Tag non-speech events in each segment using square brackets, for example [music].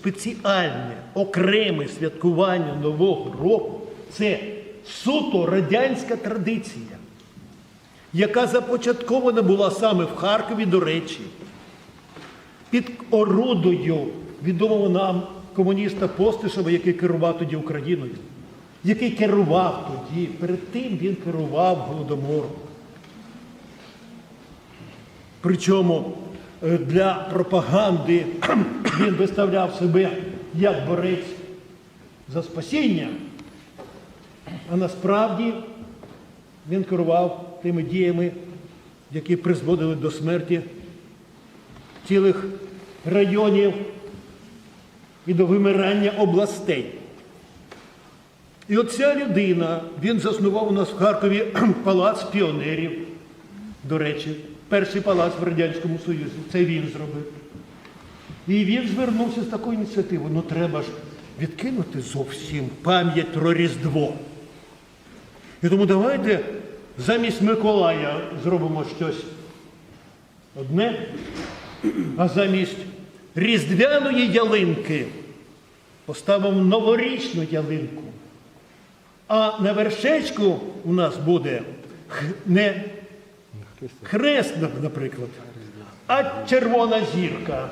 Спеціальне окреме святкування Нового року це суто радянська традиція, яка започаткована була саме в Харкові, до речі, під орудою відомого нам комуніста Постишева, який керував тоді Україною, який керував тоді, перед тим він керував Голодомором. Причому е, для пропаганди він виставляв себе як борець за спасіння, а насправді він керував тими діями, які призводили до смерті цілих районів і до вимирання областей. І от ця людина, він заснував у нас в Харкові [clears throat] палац піонерів. До речі, перший палац в Радянському Союзі. Це він зробив. І він звернувся з такою ініціативою. Ну треба ж відкинути зовсім пам'ять про Різдво. І тому давайте замість Миколая зробимо щось одне, а замість різдвяної ялинки поставимо новорічну ялинку. А на вершечку у нас буде не хрест, наприклад, а червона зірка.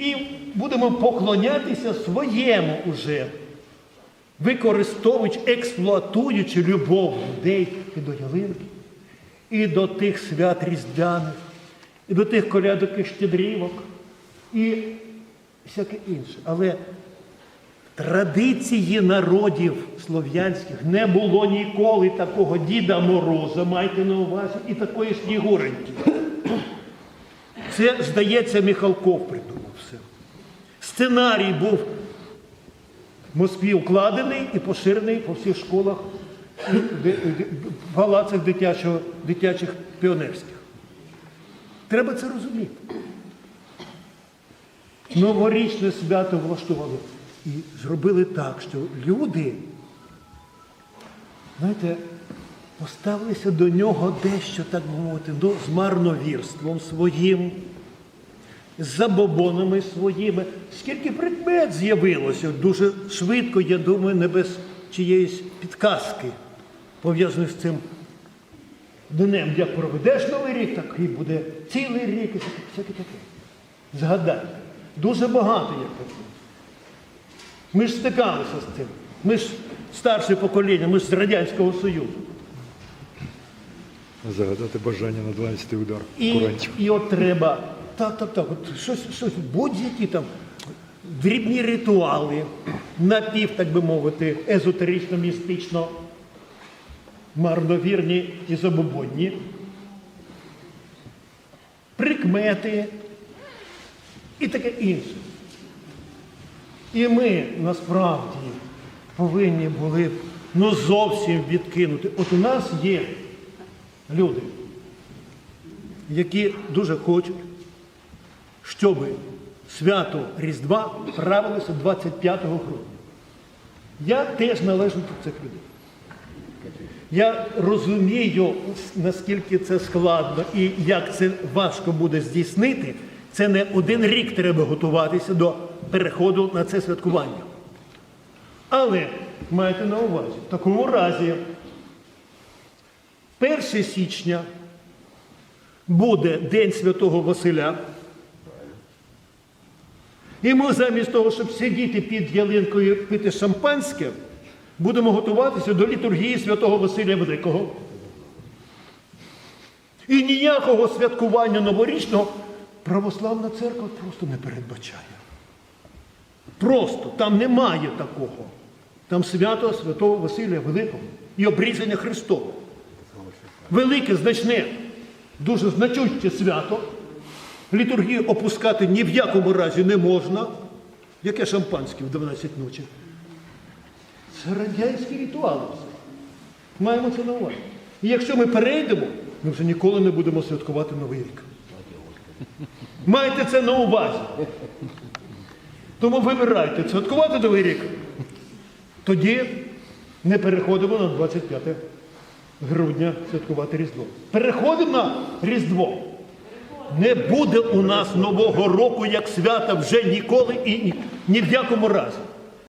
І будемо поклонятися своєму уже, використовуючи, експлуатуючи любов людей і до ялинки, і до тих свят різдвяних, і до тих колядок і щедрівок, і всяке інше. Але традиції народів слов'янських не було ніколи такого Діда Мороза, майте на увазі, і такої снігуреньки. Це, здається, Михалков придумав все. Сценарій був в Москві укладений і поширений по всіх школах, палацах дитячого, дитячих піонерських. Треба це розуміти. Новорічне свято влаштували. І зробили так, що люди, знаєте, поставилися до нього дещо, так мовити, ну, з марновірством своїм, з забобонами своїми. Скільки предмет з'явилося дуже швидко, я думаю, не без чиєїсь підказки, пов'язаних з цим днем. Як проведеш новий рік, так і буде цілий рік, і всяке, таке. Згадайте. Дуже багато як таке. Ми ж стикалися з цим. Ми ж старше покоління, ми ж з Радянського Союзу. Загадати бажання на 12-й удар І, курантів. і от треба, так, так, так, от щось, щось, будь-які там дрібні ритуали, напів, так би мовити, езотерично, містично, марновірні і забобонні, прикмети і таке інше. І ми насправді повинні були ну зовсім відкинути. От у нас є люди, які дуже хочуть, щоб свято Різдва правилося 25 грудня. Я теж належу до цих людей. Я розумію, наскільки це складно і як це важко буде здійснити. Це не один рік треба готуватися до переходу на це святкування. Але майте на увазі, в такому разі 1 січня буде День Святого Василя. І ми замість того, щоб сидіти під ялинкою пити шампанське, будемо готуватися до літургії Святого Василя Великого. І ніякого святкування новорічного православна церква просто не передбачає. Просто там немає такого. Там свято Святого Василія Великого і обрізання Христове. Велике, значне, дуже значуще свято. Літургію опускати ні в якому разі не можна. Яке шампанське в 12 ночі? Це радянські ритуали. Маємо це на увазі. І якщо ми перейдемо, ми вже ніколи не будемо святкувати Новий рік. Майте це на увазі. Тому вибирайте, святкувати Новий рік. Тоді не переходимо на 25 грудня святкувати Різдво. Переходимо на Різдво. Не буде у нас нового року як свята вже ніколи і ні, в якому разі.